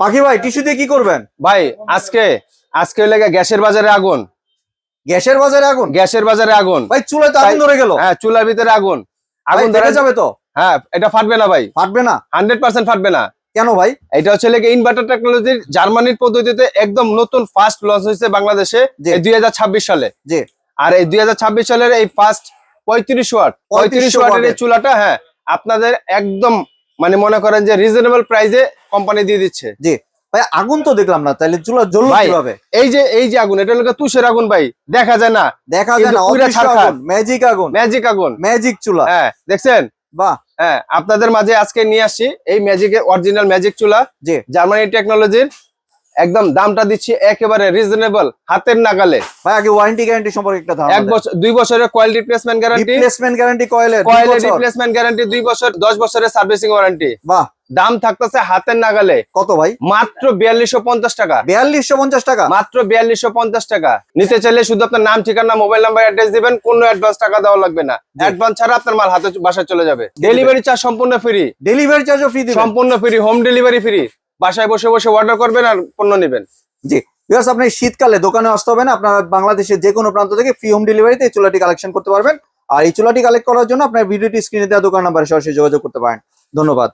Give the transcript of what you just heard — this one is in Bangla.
পাখি ভাই টিস্যু দিয়ে কি করবেন? ভাই আজকে আজকে লেগে গ্যাসের বাজারে আগুন। গ্যাসের বাজারে আগুন? গ্যাসের বাজারে আগুন। ভাই চুলায় তো আগুন ধরে গেল। হ্যাঁ চুলার ভিতরে আগুন। আগুন ধরে যাবে তো? হ্যাঁ এটা ফাটবে না ভাই। ফাটবে না? হান্ড্রেড পার্সেন্ট ফাটবে না। কেন ভাই? এটা হচ্ছে লেগে ইনভার্টার টেকনোলজির জার্মানির পদ্ধতিতে একদম নতুন ফার্স্ট লঞ্চ হয়েছে বাংলাদেশে। দুই সালে। জি। আর এই দুই হাজার ছাব্বিশ সালের এই ফার্স্ট পঁয়ত্রিশ ওয়াট পঁয়ত্রিশ ওয়াটের এই ওয়াটের। চুলাটা হ্যাঁ আপনাদের একদম মানে মনে করেন যে রিজনেবল প্রাইসে কোম্পানি দিয়ে দিচ্ছে। জি। ভাই আগুন তো দেখলাম না তাহলে চুলা জ্বলল কীভাবে? এই যে এই যে আগুন এটা হলো তুষের আগুন ভাই দেখা যায় না। দেখা যায় না আগুন ম্যাজিক আগুন। ম্যাজিক আগুন। ম্যাজিক চুলা। হ্যাঁ দেখছেন? বাহ। হ্যাঁ আপনাদের মাঝে আজকে নিয়ে আসি এই ম্যাজিকের অরিজিনাল ম্যাজিক চুলা জি। জার্মানি টেকনোলজির একদম দামটা দিচ্ছি একেবারে রিজনেবল হাতের নাগালে। ভাই আগে ওয়ারেন্টি গ্যারান্টি সম্পর্কে একটা এক বছর দুই বছরের coil replacement guarantee replacement guarantee কয়েলের রিপ্লেসমেন্ট গ্যারান্টি দুই বছর দশ বছরের সার্ভিসিং ওয়ারেন্টি বাহ। দাম থাকতেছে হাতের নাগালে। কত ভাই? মাত্র বিয়াল্লিশশো পঞ্চাশ টাকা। বিয়াল্লিশশো পঞ্চাশ টাকা? মাত্র বিয়াল্লিশশো পঞ্চাশ টাকা। নিতে চাইলে শুধু আপনার নাম ঠিকানা মোবাইল নাম্বার অ্যাড্রেস দিবেন কোনো অ্যাডভান্স টাকা দেওয়া লাগবে না। অ্যাডভান্স ছাড়া আপনার মাল হাতে বাসায় চলে যাবে। ডেলিভারি চার্জ সম্পূর্ণ ফ্রি ডেলিভারি চার্জও ফ্রি সম্পূর্ণ ফ্রি হোম ডেলিভারি ফ্রি বাসায় বসে বসে অর্ডার করবেন আর পণ্য নেবেন। জি। বিকজ আপনি শীতকালে দোকানে আসতে হবে না। আপনারা বাংলাদেশের যে কোনো প্রান্ত থেকে ফ্রি হোম ডেলিভারিতে এই চুলাটি কালেকশন করতে পারবেন। আর এই চুলাটি কালেক্ট করার জন্য আপনার ভিডিওটি স্ক্রিনে দেওয়া দোকান নাম্বারে সরাসরি যোগাযোগ করতে পারেন। ধন্যবাদ।